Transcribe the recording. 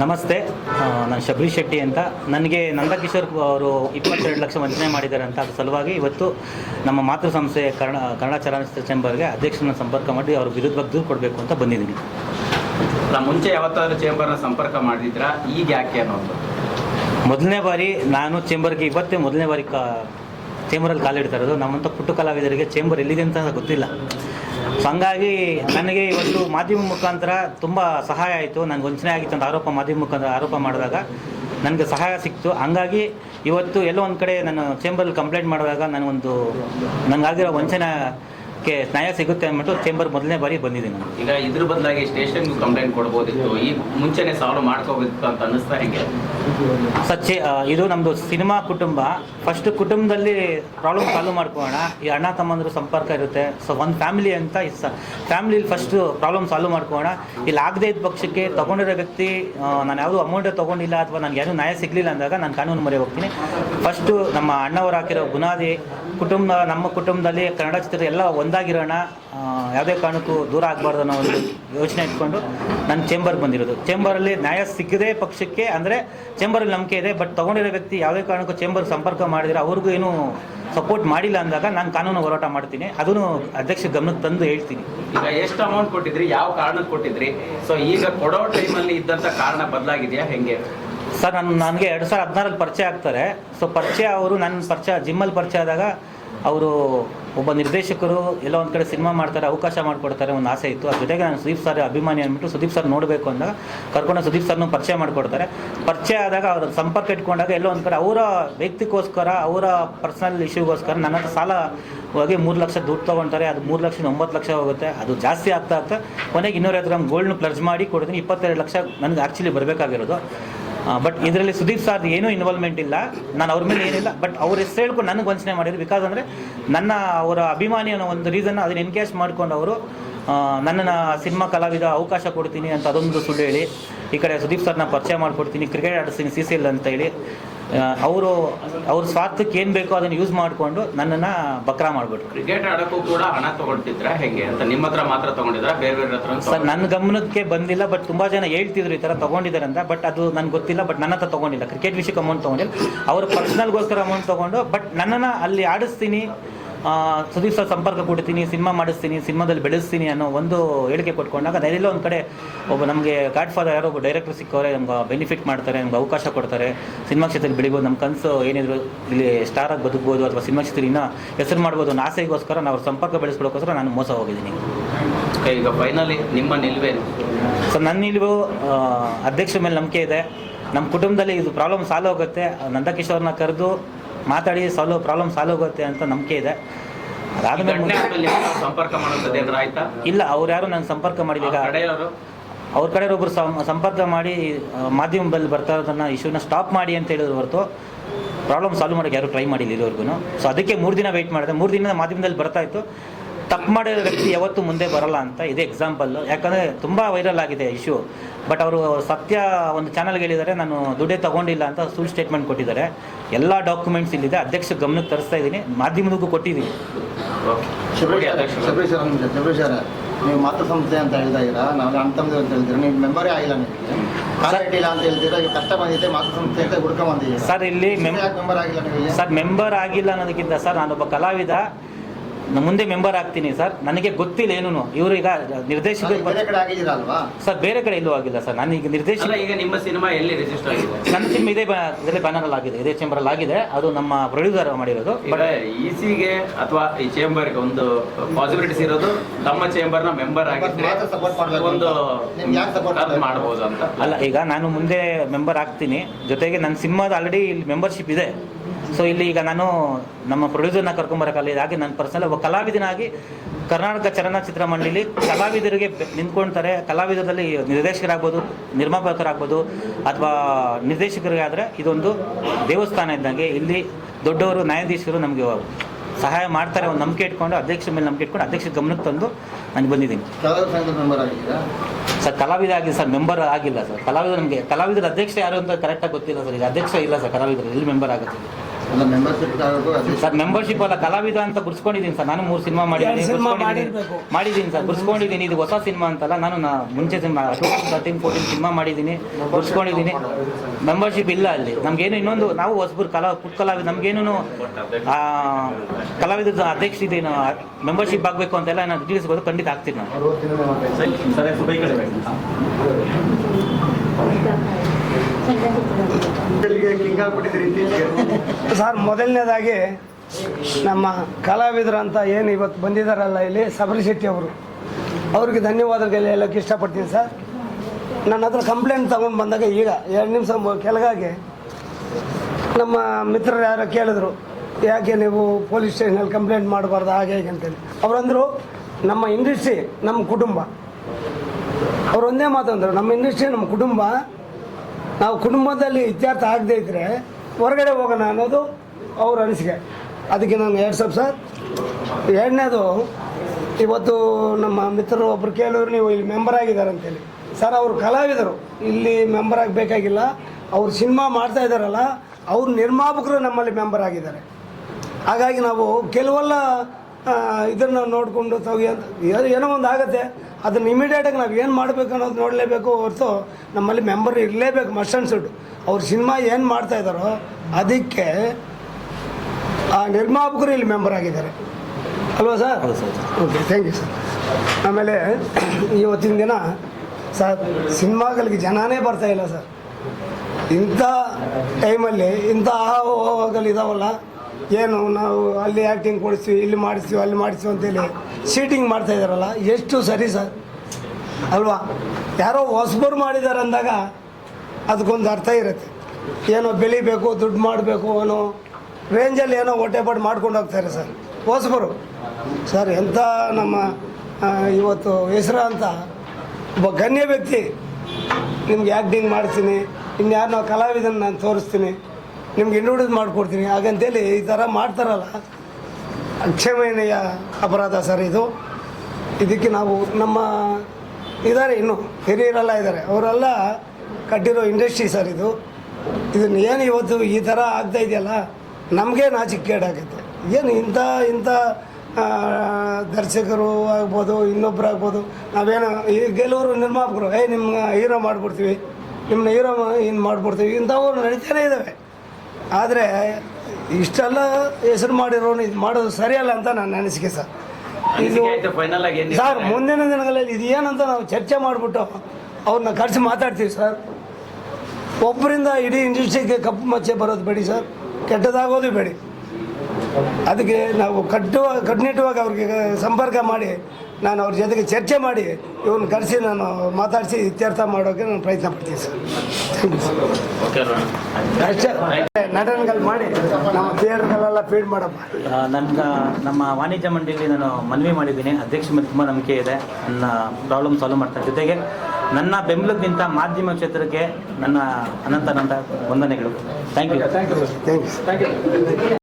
ನಮಸ್ತೆ. ನಾನು ಶಬರಿ ಶೆಟ್ಟಿ ಅಂತ. ನನಗೆ ನಂದಕಿಶೋರ್ ಅವರು ಇಪ್ಪತ್ತೆರಡು ಲಕ್ಷ ವಂಚನೆ ಮಾಡಿದ್ದಾರೆ ಅಂತ ಅದ್ರ ಸಲುವಾಗಿ ಇವತ್ತು ನಮ್ಮ ಮಾತೃ ಸಂಸ್ಥೆ ಕನ್ನಡ ಕನ್ನಡ ಚಲನಚಿತ್ರ ಚೇಂಬರ್ಗೆ ಅಧ್ಯಕ್ಷರನ್ನ ಸಂಪರ್ಕ ಮಾಡಿ ಅವ್ರ ವಿರುದ್ಧವಾಗಿ ದೂರು ಕೊಡಬೇಕು ಅಂತ ಬಂದಿದ್ದೀನಿ. ನಾನು ಮುಂಚೆ ಯಾವತ್ತಾದ್ರೂ ಚೇಂಬರ್ನ ಸಂಪರ್ಕ ಮಾಡಿದ್ರ? ಈಗ ಯಾಕೆ ಅನ್ನೋದು? ಮೊದಲನೇ ಬಾರಿ ನಾನು ಚೇಂಬರ್ಗೆ ಇವತ್ತೇ ಮೊದಲನೇ ಬಾರಿ ಕಾ ಚೇಂಬರಲ್ಲಿ ಕಾಲಿಡ್ತಾ ಇರೋದು. ನಮ್ಮಂಥ ಪುಟ್ಟ ಕಲಾವಿದರಿಗೆ ಚೇಂಬರ್ ಎಲ್ಲಿದೆ ಅಂತ ಗೊತ್ತಿಲ್ಲ. ಸೊ ಹಂಗಾಗಿ ನನಗೆ ಇವತ್ತು ಮಾಧ್ಯಮ ಮುಖಾಂತರ ತುಂಬ ಸಹಾಯ ಆಯಿತು. ನನಗೆ ವಂಚನೆ ಆಗಿತ್ತು ಅಂತ ಆರೋಪ ಮಾಧ್ಯಮ ಮುಖಾಂತರ ಆರೋಪ ಮಾಡಿದಾಗ ನನಗೆ ಸಹಾಯ ಸಿಕ್ತು. ಹಂಗಾಗಿ ಇವತ್ತು ಎಲ್ಲೋ ಒಂದು ಕಡೆ ನಾನು ಚೇಂಬರಲ್ಲಿ ಕಂಪ್ಲೇಂಟ್ ಮಾಡಿದಾಗ ನನಗೊಂದು ನನಗಾಗಿರೋ ವಂಚನೆಗೆ ನ್ಯಾಯ ಸಿಗುತ್ತೆ ಅಂದ್ಬಿಟ್ಟು ಚೇಂಬರ್ ಮೊದಲನೇ ಬಾರಿ ಬಂದಿದ್ದೀನಿ ನಾನು. ಈಗ ಇದ್ರ ಬದಲಾಗಿ ಸ್ಟೇಷನ್ಗೂ ಕಂಪ್ಲೇಂಟ್ ಕೊಡ್ಬೋದಿತ್ತು. ಈ ಮುಂಚೆನೆ ಸಾಲ್ವ್ ಮಾಡ್ಕೋಬೇಕು ಅಂತ ಅನ್ನಿಸ್ತಾ ಹೆಂಗೆ? ಸಚ್ಚೆ ಇದು ನಮ್ಮದು ಸಿನಿಮಾ ಕುಟುಂಬ. ಫಸ್ಟ್ ಕುಟುಂಬದಲ್ಲಿ ಪ್ರಾಬ್ಲಮ್ ಸಾಲ್ವ್ ಮಾಡ್ಕೊಳ್ಳೋಣ. ಈ ಅಣ್ಣ ತಮ್ಮಂದ್ರು ಸಂಪರ್ಕ ಇರುತ್ತೆ. ಸೊ ಒಂದು ಫ್ಯಾಮಿಲಿ ಅಂತ ಫ್ಯಾಮಿಲಿಲಿ ಫಸ್ಟು ಪ್ರಾಬ್ಲಮ್ ಸಾಲ್ವ್ ಮಾಡ್ಕೊಳ್ಳೋಣ. ಇಲ್ಲಿ ಆಗದೇ ಇದ್ದ ಪಕ್ಷಕ್ಕೆ ತಗೊಂಡಿರೋ ವ್ಯಕ್ತಿ ನಾನು ಯಾವುದೂ ಅಮೌಂಟ್ ತಗೊಂಡಿಲ್ಲ ಅಥವಾ ನನಗೆ ಯಾರೂ ನ್ಯಾಯ ಸಿಗಲಿಲ್ಲ ಅಂದಾಗ ನಾನು ಕಾನೂನು ಮೊರೆ ಹೋಗ್ತೀನಿ. ಫಸ್ಟು ನಮ್ಮ ಅಣ್ಣವ್ರು ಹಾಕಿರೋ ಬುನಾದಿ, ಕುಟುಂಬ, ನಮ್ಮ ಕುಟುಂಬದಲ್ಲಿ ಕನ್ನಡ ಚಿತ್ರ ಎಲ್ಲ ಒಂದಾಗಿರೋಣ. ಯಾವುದೇ ಕಾರಣಕ್ಕೂ ದೂರ ಆಗಬಾರ್ದು ಅನ್ನೋ ಒಂದು ಯೋಚನೆ ಇಟ್ಕೊಂಡು ನಾನು ಚೇಂಬರ್ಗೆ ಬಂದಿರೋದು. ಚೇಂಬರಲ್ಲಿ ನ್ಯಾಯ ಸಿಗದೇ ಪಕ್ಷಕ್ಕೆ, ಅಂದರೆ ಚೇಂಬರಲ್ಲಿ ನಂಬಿಕೆ ಇದೆ ಬಟ್ ತಗೊಂಡಿರೋ ವ್ಯಕ್ತಿ ಯಾವುದೇ ಕಾರಣಕ್ಕೂ ಚೇಂಬರ್ ಸಂಪರ್ಕ ಮಾಡಿದರೆ ಅವ್ರಿಗೂ ಏನು ಸಪೋರ್ಟ್ ಮಾಡಿಲ್ಲ ಅಂದಾಗ ನಾನು ಕಾನೂನು ಹೋರಾಟ ಮಾಡ್ತೀನಿ. ಅದನ್ನು ಅಧ್ಯಕ್ಷ ಗಮನಕ್ಕೆ ತಂದು ಹೇಳ್ತೀನಿ. ಈಗ ಎಷ್ಟು ಅಮೌಂಟ್ ಕೊಟ್ಟಿದ್ರಿ ಯಾವ ಕಾರಣಕ್ಕೆ ಕೊಟ್ಟಿದ್ರಿ? ಸೊ ಈಗ ಕೊಡೋ ಟೈಮಲ್ಲಿ ಇದ್ದಂಥ ಕಾರಣ ಬದಲಾಗಿದೆಯಾ? ಹೆಂಗೆ? ಸರ್ ನಾನು ನನಗೆ ಎರಡು ಸಾವಿರದ ಹದಿನಾರಲ್ಲಿ ಪರಿಚಯ ಆಗ್ತಾರೆ. ಸೊ ಪರಿಚಯ ಅವರು ನನ್ನ ಪರಿಚಯ ಜಿಮ್ಮಲ್ಲಿ ಪರಿಚಯ ಆದಾಗ ಅವರು ಒಬ್ಬ ನಿರ್ದೇಶಕರು ಎಲ್ಲ ಒಂದು ಕಡೆ ಸಿನಿಮಾ ಮಾಡ್ತಾರೆ, ಅವಕಾಶ ಮಾಡಿಕೊಡ್ತಾರೆ ಒಂದು ಆಸೆ ಇತ್ತು. ಅದ್ರ ಜೊತೆಗೆ ನಾನು ಸುದೀಪ್ ಸರ್ ಅಭಿಮಾನಿ ಅಂದ್ಬಿಟ್ಟು ಸುದೀಪ್ ಸರ್ ನೋಡಬೇಕು ಅಂದಾಗ ಕರ್ಕೊಂಡು ಸುದೀಪ್ ಸರ್ನು ಪರಿಚಯ ಮಾಡಿಕೊಡ್ತಾರೆ. ಪರಿಚಯ ಆದಾಗ ಅವ್ರ ಸಂಪರ್ಕ ಇಟ್ಕೊಂಡಾಗ ಎಲ್ಲೋ ಒಂದು ಕಡೆ ಅವರ ವ್ಯಕ್ತಿಗೋಸ್ಕರ, ಅವರ ಪರ್ಸನಲ್ ಇಶ್ಯೂಗೋಸ್ಕರ ನನ್ನ ಹತ್ರ ಸಾಲ ಹೋಗಿ ಮೂರು ಲಕ್ಷ ದುಡ್ಡು ತೊಗೊಳ್ತಾರೆ ಅದು ಮೂರು ಲಕ್ಷ ಒಂಬತ್ತು ಲಕ್ಷ ಹೋಗುತ್ತೆ. ಅದು ಜಾಸ್ತಿ ಆಗ್ತಾ ಆಗ್ತಾ ಕೊನೆಗೆ ಇನ್ನೂರೈವತ್ತು ಗ್ರಾಮ್ ಗೋಲ್ಡ್ನ ಪ್ಲರ್ಜ್ ಮಾಡಿ ಕೊಡ್ತೀನಿ. ಇಪ್ಪತ್ತೆರಡು ಲಕ್ಷ ನನಗೆ ಆ್ಯಕ್ಚುಲಿ ಬರಬೇಕಾಗಿರೋದು. ಬಟ್ ಇದರಲ್ಲಿ ಸುದೀಪ್ ಸರ್ ಏನೂ ಇನ್ವಾಲ್ವ್ಮೆಂಟ್ ಇಲ್ಲ. ನಾನು ಅವ್ರ ಮೇಲೆ ಏನಿಲ್ಲ ಬಟ್ ಅವ್ರ ಹೆಸರು ಹೇಳ್ಕೊಂಡು ನನಗೆ ವಂಚನೆ ಮಾಡಿದ್ರು. ಬಿಕಾಸ್ ಅಂದರೆ ನನ್ನ ಅವರ ಅಭಿಮಾನಿ ಅನ್ನೋ ಒಂದು ರೀಸನ್ ಅದನ್ನ ಎನ್ಕ್ಯಾಶ್ ಮಾಡ್ಕೊಂಡು ಅವರು ನನ್ನನ್ನು ಸಿನಿಮಾ ಕಲಾವಿದ ಅವಕಾಶ ಕೊಡ್ತೀನಿ ಅಂತ ಅದೊಂದು ಸುಳ್ಳು ಹೇಳಿ. ಈ ಕಡೆ ಸುದೀಪ್ ಸರ್ನ ಪರಿಚಯ ಮಾಡಿಕೊಡ್ತೀನಿ. ಕ್ರಿಕೆಟ್ ಆಡಿಸ್ತೀನಿ ಸಿ ಸಿ ಎಲ್ ಅಂತ ಹೇಳಿ. ಅವರು ಅವ್ರ ಸ್ವಾರ್ಥಕ್ಕೆ ಏನು ಬೇಕೋ ಅದನ್ನು ಯೂಸ್ ಮಾಡಿಕೊಂಡು ನನ್ನನ್ನು ಬಕ್ರಾ ಮಾಡಿಬಿಟ್ರು. ಕ್ರಿಕೆಟ್ ಆಡೋಕ್ಕೂ ಕೂಡ ಹಣ ತೊಗೊಳ್ತಿದ್ರೆ ಹೇಗೆ ಅಂತ? ನಿಮ್ಮ ಹತ್ರ ಮಾತ್ರ ತೊಗೊಂಡಿದ್ರ? ಬೇರೆ ಬೇರೆ ಹತ್ರ ಸರ್ ನನ್ನ ಗಮನಕ್ಕೆ ಬಂದಿಲ್ಲ ಬಟ್ ತುಂಬ ಜನ ಹೇಳ್ತಿದ್ರು ಈ ಥರ ತೊಗೊಂಡಿದ್ದಾರೆ ಅಂತ ಬಟ್ ಅದು ನನಗೆ ಗೊತ್ತಿಲ್ಲ ಬಟ್ ನನ್ನ ಹತ್ರ ತೊಗೊಂಡಿಲ್ಲ. ಕ್ರಿಕೆಟ್ ವಿಷಯಕ್ಕೆ ಅಮೌಂಟ್ ತೊಗೊಂಡಿಲ್ಲ. ಅವರು ಪರ್ಸ್ನಲ್ಗೋಸ್ಕರ ಅಮೌಂಟ್ ತೊಗೊಂಡು ಬಟ್ ನನ್ನನ್ನು ಅಲ್ಲಿ ಆಡಿಸ್ತೀನಿ. ಸುದೀಪ್ ಸರ್ ಸಂಪರ್ಕ ಕೊಡ್ತೀನಿ ಸಿನಿಮಾ ಮಾಡಿಸ್ತೀನಿ ಸಿನಿಮಾದಲ್ಲಿ ಬೆಳೆಸ್ತೀನಿ ಅನ್ನೋ ಒಂದು ಹೇಳಿಕೆ ಕೊಟ್ಕೊಂಡಾಗ ಅದೆಲ್ಲ ಒಂದು ಕಡೆ ಒಬ್ಬ ನಮಗೆ ಗಾಡ್ ಫಾದರ್ ಯಾರೋ ಒಬ್ಬ ಡೈರೆಕ್ಟರ್ ಸಿಕ್ಕವ್ರೆ ನಮ್ಗೆ ಬೆನಿಫಿಟ್ ಮಾಡ್ತಾರೆ ನಮ್ಗೆ ಅವಕಾಶ ಕೊಡ್ತಾರೆ. ಸಿನಿಮಾ ಕ್ಷೇತ್ರದಲ್ಲಿ ಬೆಳಿಬೋದು ನಮ್ಮ ಕನಸು ಏನಿದ್ರು ಇಲ್ಲಿ ಸ್ಟಾರ್ ಆಗಿ ಬದುಕ್ಬೋದು ಅಥವಾ ಸಿನಿಮಾ ಕ್ಷೇತ್ರ ಇನ್ನೂ ಹೆಸರು ಮಾಡ್ಬೋದು ಅನ್ನೋ ಆಸೆಗೋಸ್ಕರ ನಾವು ಅವ್ರ ಸಂಪರ್ಕ ಬೆಳೆಸ್ಕೊಳ್ಳೋಕ್ಕೋಸ್ಕರ ನಾನು ಮೋಸ ಹೋಗಿದ್ದೀನಿ. ಈಗ ಫೈನಲಿ ನಿಮ್ಮ ನಿಲ್ವೇನು ಸೊ ನನ್ನ ನಿಲುವು ಅಧ್ಯಕ್ಷರ ಮೇಲೆ ನಂಬಿಕೆ ಇದೆ. ನಮ್ಮ ಕುಟುಂಬದಲ್ಲಿ ಇದು ಪ್ರಾಬ್ಲಮ್ ಸಾಲ್ವ್ ಆಗುತ್ತೆ. ನಂದಕಿಶೋರ್ನ ಕರೆದು ಮಾತಾಡಿ ಸಾಲ್ವ್ ಪ್ರಾಬ್ಲಮ್ ಸಾಲ್ವ್ ಹೋಗುತ್ತೆ ಅಂತ ನಂಬಿಕೆ ಇದೆ. ಅದಾದಮೇಲೆ ಸಂಪರ್ಕ ಮಾಡೋದು ಆಯ್ತಾ? ಇಲ್ಲ ಅವ್ರು ಯಾರು ನಂಗೆ ಸಂಪರ್ಕ ಕಡೆಯವರು? ಅವ್ರ ಕಡೆ ಒಬ್ಬರು ಸಂಪರ್ಕ ಮಾಡಿ ಮಾಧ್ಯಮದಲ್ಲಿ ಬರ್ತಾ ಇರೋದನ್ನ ಇಶ್ಯೂನ ಸ್ಟಾಪ್ ಮಾಡಿ ಅಂತ ಹೇಳಿದ್ರು ಹೊರತು ಪ್ರಾಬ್ಲಮ್ ಸಾಲ್ವ್ ಮಾಡೋಕ್ಕೆ ಯಾರು ಟ್ರೈ ಮಾಡಿಲ್ಲ ಇಲ್ಲಿವರೆಗೂ ಸೊ ಅದಕ್ಕೆ ಮೂರು ದಿನ ವೆಯ್ಟ್ ಮಾಡಿದೆ. ಮೂರು ದಿನದ ಮಾಧ್ಯಮದಲ್ಲಿ ಬರ್ತಾ ಇತ್ತು. ತಪ್ಪು ಮಾಡಿರೋ ವ್ಯಕ್ತಿ ಯಾವತ್ತೂ ಮುಂದೆ ಬರಲ್ಲ ಅಂತ ಇದೇ ಎಕ್ಸಾಂಪಲ್ ಯಾಕಂದರೆ ತುಂಬ ವೈರಲ್ ಆಗಿದೆ ಇಶ್ಯೂ ಬಟ್ ಅವರು ಸತ್ಯ ಒಂದು ಚಾನಲ್ಗೆ ಹೇಳಿದ್ದಾರೆ ನಾನು ದುಡ್ಡೇ ತಗೊಂಡಿಲ್ಲ ಅಂತ ಸುಳ್ಳು ಸ್ಟೇಟ್ಮೆಂಟ್ ಕೊಟ್ಟಿದ್ದಾರೆ. ಎಲ್ಲ ಡಾಕ್ಯುಮೆಂಟ್ಸ್ ಇಲ್ಲಿದೆ. ಅಧ್ಯಕ್ಷ ಗಮನಕ್ಕೆ ತರಿಸ್ತಾ ಇದ್ದೀನಿ. ಮಾಧ್ಯಮದಕ್ಕೂ ಕೊಟ್ಟಿದ್ದೀನಿ. ನೀವು ಮಾತೃ ಸಂಸ್ಥೆ ಅಂತ ಹೇಳ್ತಾ ಇದ್ದೀರಾ ನಾವು ಅಣ್ಣ ತಮ್ಮದು ಅಂತ ಹೇಳ್ತೀರಾ ನೀವು ಮೆಂಬರೇ ಆಗಿಲ್ಲ ನಿಮಗೆ. ಇಲ್ಲ ಅಂತ ಹೇಳ್ತೀರಾ ಈಗ ಕಷ್ಟ ಬಂದಿದೆ ಮಾತೃ ಸಂಸ್ಥೆ ಅಂತ ಹುಡ್ಕೊಂಡ್ ಬಂದಿದ್ದೀರಾ? ಸರ್ ಇಲ್ಲಿ ಮೆಂಬರ್ ಆಗಿಲ್ಲ ನೀವು ಇಲ್ಲಿ? ಸರ್ ಮೆಂಬರ್ ಆಗಿಲ್ಲ ಅನ್ನೋದಕ್ಕಿಂತ ಸರ್ ನಾನೊಬ್ಬ ಕಲಾವಿದ. ನಾನು ಮುಂದೆ ಮೆಂಬರ್ ಆಗ್ತೀನಿ ಸರ್. ನನಗೆ ಗೊತ್ತಿಲ್ಲ ಏನು ಇವರು ಈಗ ನಿರ್ದೇಶಕ ಬೇರೆ ಕಡೆ ಆಗಿದ್ದೀರಾ ಅಲ್ವಾ? ಸರ್ ಬೇರೆ ಕಡೆ ಇಲ್ಲೂ ಆಗಿಲ್ಲ ಸರ್. ನಾನು ಈಗ ನಿರ್ದೇಶಕ ಅಲ್ಲ ಈಗ ನಿಮ್ಮ ಸಿನಿಮಾ ಎಲ್ಲಿ ರಿಜಿಸ್ಟರ್ ಆಗಿದೆ? ನನ್ನ ಸಿನಿಮಾ ಇದೇ ಇದೇ ಬ್ಯಾನರಲ್ಲಿ ಆಗಿದೆ. ಇದೇ ಚೇಂಬರಲ್ಲಿ ಆಗಿದೆ. ಅದು ನಮ್ಮ ಪ್ರೊಡ್ಯೂಸರ್ ಮಾಡಿರೋದು. ಬಟ್ ಇಸಿಗೆ ಅಥವಾ ಈ ಚೇಂಬರ್ಗೆ ಒಂದು ಪಾಸಿಬಿಲಿಟೀಸ್ ಇರೋದು ನಮ್ಮ ಚೇಂಬರ್ನ ಮೆಂಬರ್ ಆಗಿದ್ರೆ ಒಂದು ಮಾಡಬಹುದು ಅಂತ. ಅಲ್ಲ ಈಗ ನಾನು ಮುಂದೆ ಮೆಂಬರ್ ಆಗ್ತೀನಿ. ಜೊತೆಗೆ ನನ್ನ ಸಿನಿಮಾದ ಆಲ್ರೆಡಿ ಇಲ್ಲಿ ಮೆಂಬರ್ಶಿಪ್ ಇದೆ. ಸೊ ಇಲ್ಲಿ ಈಗ ನಾನು ನಮ್ಮ ಪ್ರೊಡ್ಯೂಸರ್ನ ಕರ್ಕೊಂಬರಕಲ್ಲ ಇದಾಗಿ ನನ್ನ ಪರ್ಸನಲ್ ಒಬ್ಬ ಕಲಾವಿದನಾಗಿ ಕರ್ನಾಟಕ ಚಲನಚಿತ್ರ ಮಂಡಳಿ ಕಲಾವಿದರಿಗೆ ಬೆ- ನಿಂತ್ಕೊಳ್ತಾರೆ ಕಲಾವಿದರಲ್ಲಿ ನಿರ್ದೇಶಕರಾಗ್ಬೋದು ನಿರ್ಮಾಪಕರಾಗ್ಬೋದು ಅಥವಾ ನಿರ್ದೇಶಕರಿಗಾದರೆ ಇದೊಂದು ದೇವಸ್ಥಾನ ಇದ್ದಂಗೆ. ಇಲ್ಲಿ ದೊಡ್ಡವರು ನ್ಯಾಯಾಧೀಶರು ನಮಗೆ ಸಹಾಯ ಮಾಡ್ತಾರೆ ಒಂದು ನಂಬಿಕೆ ಇಟ್ಕೊಂಡು ಅಧ್ಯಕ್ಷರ ಮೇಲೆ ನಂಬಿಕೆ ಇಟ್ಕೊಂಡು ಅಧ್ಯಕ್ಷರ ಗಮನಕ್ಕೆ ತಂದು ನಾನು ಬಂದಿದ್ದೀನಿ. ಸರ್ ಕಲಾವಿದ ಆಗಿ ಸರ್ ಮೆಂಬರ್ ಆಗಿಲ್ಲ ಸರ್. ಕಲಾವಿದ ನಮಗೆ ಕಲಾವಿದರ ಅಧ್ಯಕ್ಷ ಯಾರು ಅಂತ ಕರೆಕ್ಟಾಗಿ ಗೊತ್ತಿಲ್ಲ ಸರ್. ಈಗ ಅಧ್ಯಕ್ಷ ಇಲ್ಲ ಸರ್ ಕಲಾವಿದರು. ಎಲ್ಲಿ ಮೆಂಬರ್ ಆಗುತ್ತೆ? ಸರ್ ಮೆಂಬರ್ಶಿಪ್ ಅಲ್ಲ ಕಲಾವಿದ ಅಂತ ಗುರ್ಸ್ಕೊಂಡಿದ್ದೀನಿ ಸರ್. ನಾನು ಮೂರು ಸಿನಿಮಾ ಮಾಡಿದ್ದೀನಿ. ಮಾಡಿದ್ದೀನಿ ಸರ್ ಗುರ್ಸ್ಕೊಂಡಿದ್ದೀನಿ. ಇದು ಹೊಸ ಸಿನಿಮಾ ಅಂತಲ್ಲ ನಾನು ಮುಂಚೆ cinema two thirteen fourteen cinema ಮಾಡಿದ್ದೀನಿ ಗುರ್ಸ್ಕೊಂಡಿದ್ದೀನಿ. ಮೆಂಬರ್ಶಿಪ್ ಇಲ್ಲ ಅಲ್ಲಿ. ನಮ್ಗೇನು ಇನ್ನೊಂದು ನಾವು ಹೊಸಬರು ಕಲಾ ಕುಟ್ ಕಲಾವಿದ ನಮ್ಗೇನು ಕಲಾವಿದ ಅಧ್ಯಕ್ಷ ಇದೇನು ಮೆಂಬರ್ಶಿಪ್ ಆಗಬೇಕು ಅಂತೆಲ್ಲ ನಾನು ಡೀಟೇಲ್ಸ್ ಗೊತ್ತು ಖಂಡಿತ ಆಗ್ತೀನಿ ನಾನು ಸರಿ ಸುಬೈ ಕಡೆ ಸರ್, ಮೊದಲನೇದಾಗಿ ನಮ್ಮ ಕಲಾವಿದರು ಅಂತ ಏನು ಇವತ್ತು ಬಂದಿದ್ದಾರಲ್ಲ ಇಲ್ಲಿ ಸಬರಿ ಶೆಟ್ಟಿ ಅವರು. ಅವ್ರಿಗೆ ಧನ್ಯವಾದಗಳು ಹೇಳೋಕ್ಕೆ ಇಷ್ಟಪಡ್ತೀನಿ ಸರ್. ನನ್ನ ಹತ್ರ ಕಂಪ್ಲೇಂಟ್ ತಗೊಂಡು ಬಂದಾಗ ಈಗ ಎರಡು ನಿಮಿಷ ಕೆಳಗಾಗಿ ನಮ್ಮ ಮಿತ್ರರು ಯಾರೋ ಕೇಳಿದ್ರು, ಯಾಕೆ ನೀವು ಪೊಲೀಸ್ ಸ್ಟೇಷನಲ್ಲಿ ಕಂಪ್ಲೇಂಟ್ ಮಾಡಬಾರ್ದು, ಹಾಗೆ ಹೇಗೆ ಅಂತೇಳಿ. ಅವರಂದರು, ನಮ್ಮ ಇಂಡಸ್ಟ್ರಿ ನಮ್ಮ ಕುಟುಂಬ. ಅವರೊಂದೇ ಮಾತಂದರು ನಮ್ಮ ಇಂಡಸ್ಟ್ರಿ ನಮ್ಮ ಕುಟುಂಬ ನಾವು ಕುಟುಂಬದಲ್ಲಿ ಇತ್ಯರ್ಥ ಆಗದೇ ಇದ್ದರೆ ಹೊರಗಡೆ ಹೋಗೋಣ ಅನ್ನೋದು ಅವ್ರ ಅನಿಸಿಕೆ. ಅದಕ್ಕೆ ನಾನು ಎರಡು ಸ್ವಲ್ಪ ಸರ್, ಎರಡನೇದು, ಇವತ್ತು ನಮ್ಮ ಮಿತ್ರರು ಒಬ್ಬರು ಕೇಳೋರು ನೀವು ಇಲ್ಲಿ ಮೆಂಬರ್ ಆಗಿದ್ದಾರೆ ಅಂತೇಳಿ. ಸರ್, ಅವರು ಕಲಾವಿದರು. ಇಲ್ಲಿ ಮೆಂಬರ್ ಆಗಬೇಕಾಗಿಲ್ಲ ಅವ್ರು ಸಿನಿಮಾ ಮಾಡ್ತಾ ಇದ್ದಾರಲ್ಲ, ಅವ್ರ ನಿರ್ಮಾಪಕರು ನಮ್ಮಲ್ಲಿ ಮೆಂಬರ್ ಆಗಿದ್ದಾರೆ. ಹಾಗಾಗಿ ನಾವು ಕೆಲವೆಲ್ಲ ಇದನ್ನು ನೋಡಿಕೊಂಡು ತಗಿ ಅಂತ ಏನೋ ಒಂದು ಆಗುತ್ತೆ. ಅದನ್ನು ಇಮಿಡಿಯೇಟಾಗಿ ನಾವು ಏನು ಮಾಡಬೇಕು ಅನ್ನೋದು ನೋಡಲೇಬೇಕು ಹೊರತು ನಮ್ಮಲ್ಲಿ ಮೆಂಬರ್ ಇರಲೇಬೇಕು ಮಸ್ಟ್ ಆ್ಯಂಡ್ ಶುಡ್ ಅವ್ರ ಸಿನಿಮಾ ಏನು ಮಾಡ್ತಾ ಇದ್ದಾರೋ ಅದಕ್ಕೆ ಆ ನಿರ್ಮಾಪಕರು ಇಲ್ಲಿ ಮೆಂಬರ್ ಆಗಿದ್ದಾರೆ. ಅಲ್ವಾ sir? Okay thank you sir ಆಮೇಲೆ ಇವತ್ತಿನ ದಿನ ಸರ್ ಸಿನಿಮಾಗಳಿಗೆ ಜನನೇ ಬರ್ತಾ ಇಲ್ಲ ಸರ್. ಇಂಥ ಟೈಮಲ್ಲಿ ಇಂಥ ಇದಾವಲ್ಲ ಏನು ನಾವು ಅಲ್ಲಿ ಆ್ಯಕ್ಟಿಂಗ್ ಕೊಡಿಸ್ತೀವಿ, ಇಲ್ಲಿ ಮಾಡಿಸ್ತೀವಿ, ಅಲ್ಲಿ ಮಾಡಿಸ್ತೀವಿ ಅಂತೇಳಿ ಸೀಟಿಂಗ್ ಮಾಡ್ತಾ ಇದ್ದಾರಲ್ಲ, ಎಷ್ಟು ಸರಿ ಸರ್? ಅಲ್ವಾ? ಯಾರೋ ಹೊಸಬರು ಮಾಡಿದ್ದಾರೆ ಅಂದಾಗ ಅದಕ್ಕೊಂದು ಅರ್ಥ ಇರುತ್ತೆ. ಏನೋ ಬೆಳಿಬೇಕು, ದುಡ್ಡು ಮಾಡಬೇಕು ಅನ್ನೋ ರೇಂಜಲ್ಲಿ ಏನೋ ಹೊಟ್ಟೆಪಾಡು ಮಾಡ್ಕೊಂಡು ಹೋಗ್ತಾರೆ ಸರ್. ಹೊಸಬರು. ಸರ್, ಎಂಥ ನಮ್ಮ ಇವತ್ತು ಹೆಸರು ಅಂತ ಒಬ್ಬ ಗಣ್ಯ ವ್ಯಕ್ತಿ ನಿಮ್ಗೆ ಆ್ಯಕ್ಟಿಂಗ್ ಮಾಡ್ತೀನಿ ಇನ್ಯಾರನ್ನೋ ಕಲಾವಿದನ ನಾನು ತೋರಿಸ್ತೀನಿ. ನಿಮ್ಗೆ ಇಂಟ್ರೊಡ್ಯೂಸ್ ಮಾಡಿಕೊಡ್ತೀನಿ. ಹಾಗಂತೇಳಿ ಈ ಥರ ಮಾಡ್ತಾರಲ್ಲ ಅಕ್ಷಮಯನೀಯ ಅಪರಾಧ ಸರ್ ಇದು. ಇದಕ್ಕೆ ನಾವು ನಮ್ಮ ಇದ್ದಾರೆ ಇನ್ನು, ಹಿರಿಯರೆಲ್ಲ ಇದ್ದಾರೆ ಅವರೆಲ್ಲ ಕಟ್ಟಿರೋ ಇಂಡಸ್ಟ್ರಿ ಸರ್ ಇದು. ಇದನ್ನು ಏನು ಇವತ್ತು ಈ ಥರ ಆಗ್ತಾ ಇದೆಯಲ್ಲ, ನಮಗೆ ನಾಚಿಕೇಡಾಗುತ್ತೆ ಏನು ಇಂಥ ಇಂಥ ದರ್ಶಕರು ಆಗ್ಬೋದು, ಇನ್ನೊಬ್ರು ಆಗ್ಬೋದು, ನಾವೇನು, ಈ ಗೆಲುವರು ನಿರ್ಮಾಪಕರು, ಏ ನಿಮ್ಮ ಹೀರೋ ಮಾಡಿಬಿಡ್ತೀವಿ ನಿಮ್ಮನ್ನ ಹೀರೋ ಇನ್ನು ಮಾಡಿಬಿಡ್ತೀವಿ, ಇಂಥವ್ರು ನಡೀತಾನೆ ಇದ್ದಾವೆ ಆದರೆ ಇಷ್ಟೆಲ್ಲ ಹೆಸರು ಮಾಡಿರೋನು ಇದು ಮಾಡೋದು ಸರಿಯಲ್ಲ ಅಂತ ನನ್ನ ಅನಿಸಿಕೆ ಸರ್. ಇದು ಸರ್ ಮುಂದಿನ ದಿನಗಳಲ್ಲಿ ಇದು ಏನಂತ ನಾವು ಚರ್ಚೆ ಮಾಡಿಬಿಟ್ಟು ಅವ್ರನ್ನ ಕರೆಸಿ ಮಾತಾಡ್ತೀವಿ ಸರ್. ಒಬ್ಬರಿಂದ ಇಡೀ ಇಂಡಸ್ಟ್ರಿಗೆ ಕಪ್ಪು ಮಚ್ಚೆ ಬರೋದು ಬೇಡಿ ಸರ್. ಕೆಟ್ಟದಾಗೋದು ಬೇಡಿ. ಅದಕ್ಕೆ ನಾವು ಕಟ್ಟುವ ಕಟ್ಟುನಿಟ್ಟುವಾಗ ಅವ್ರಿಗೆ ಸಂಪರ್ಕ ಮಾಡಿ ನಾನು ಅವ್ರ ಜೊತೆಗೆ ಚರ್ಚೆ ಮಾಡಿ ಇವ್ರನ್ನ ಕರೆಸಿ ನಾನು ಮಾತಾಡಿಸಿ ಇತ್ಯರ್ಥ ಮಾಡೋಕ್ಕೆ ನಾನು ಪ್ರಯತ್ನ ಪಡ್ತೀನಿ ಸರ್. ಥ್ಯಾಂಕ್ ಯು ಅಷ್ಟೇ ನಟನೆಗಳು ಮಾಡಿ ನಮ್ಮ ಥಿಯೇಟರ್ಗಳೆಲ್ಲ ಫೀಡ್ ಮಾಡಪ್ಪ. ನನ್ನ ನಮ್ಮ ವಾಣಿಜ್ಯ ಮಂಡಳಿ ನಾನು ಮನವಿ ಮಾಡಿದ್ದೀನಿ. ಅಧ್ಯಕ್ಷ ಮೇಲೆ ತುಂಬ ನಂಬಿಕೆ ಇದೆ. ನನ್ನ ಪ್ರಾಬ್ಲಮ್ ಸಾಲ್ವ್ ಮಾಡ್ತಾರೆ ಜೊತೆಗೆ ನನ್ನ ಬೆಂಬಲಕ್ಕಿಂತ ಮಾಧ್ಯಮ ಕ್ಷೇತ್ರಕ್ಕೆ ನನ್ನ ಅನಂತ ಅನಂತ ವಂದನೆಗಳು. Thank you thank you